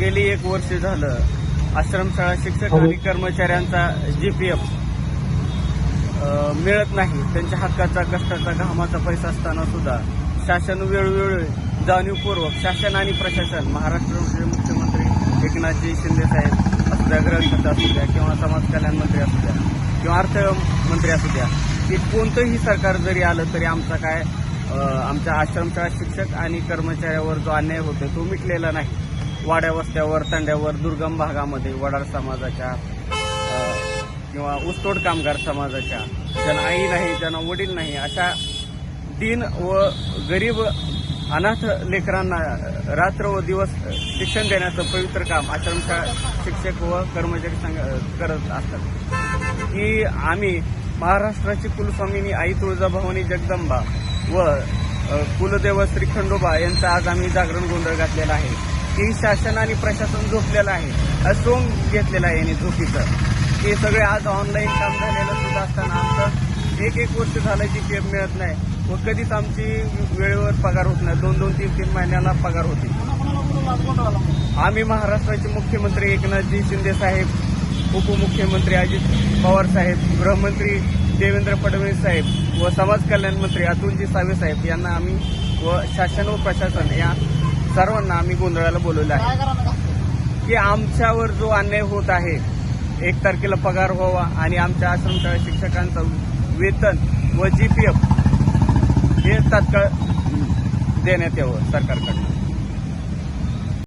गेली एक वर्ष झालं. आश्रमशाळा शिक्षक आणि कर्मचाऱ्यांचा जीपीएफ मिळत नाही. त्यांच्या हक्काचा कष्टाचा घामाचा पैसा असताना सुद्धा शासन वेळोवेळी जाणीवपूर्वक शासन आणि प्रशासन महाराष्ट्राचे मुख्यमंत्री एकनाथजी शिंदे साहेब असू द्या गृहखातं असू द्या किंवा समाज कल्याण मंत्री असू द्या किंवा अर्थमंत्री असू द्या की कोणतंही सरकार जरी आलं तरी आमचा काय आमच्या आश्रमशाळा शिक्षक आणि कर्मचाऱ्यावर जो अन्याय होतोय तो मिटलेला नाही. वाड्या वस्त्यावर तांड्यावर दुर्गम भागामध्ये वडार समाजाच्या किंवा ऊसतोड कामगार समाजाच्या ज्यांना आई नाही ज्यांना वडील नाही अशा दिन व गरीब अनाथ लेकरांना रात्र व दिवस शिक्षण देण्याचं पवित्र काम आश्रमशाळा शिक्षक व कर्मचारी संघ करत असतात. की आम्ही महाराष्ट्राची कुलस्वामिनी आई तुळजाभवानी जगदंबा व कुलदेव श्री खंडोबा यांचा आज आम्ही जागरण गोंधळ घातलेला आहे. की शासन आणि प्रशासन झोपलेलं आहे. अ, सोंग घेतलेलं आहे यांनी झोपीचं. हे सगळे आज ऑनलाईन काम झालेलं सुद्धा असताना आमचं एक एक वर्ष झालं जी पी मिळत नाही. व कधीच आमची वेळेवर पगार होत नाही. दोन दोन तीन तीन महिन्याला पगार होते. आम्ही महाराष्ट्राचे मुख्यमंत्री एकनाथजी शिंदे साहेब उपमुख्यमंत्री अजित पवार साहेब गृहमंत्री देवेंद्र फडणवीस साहेब व समाज कल्याण मंत्री अतुलजी सावे साहेब यांना आम्ही व शासन व प्रशासन या सर्वांना आम्ही गोंधळाला बोलवलं आहे. की आमच्यावर जो अन्याय होत आहे एक तारखेला पगार व्हावा आणि आमच्या आश्रमशाळा शिक्षकांचं वेतन व जीपीएफ हे तात्काळ देण्यात यावं सरकारकडनं.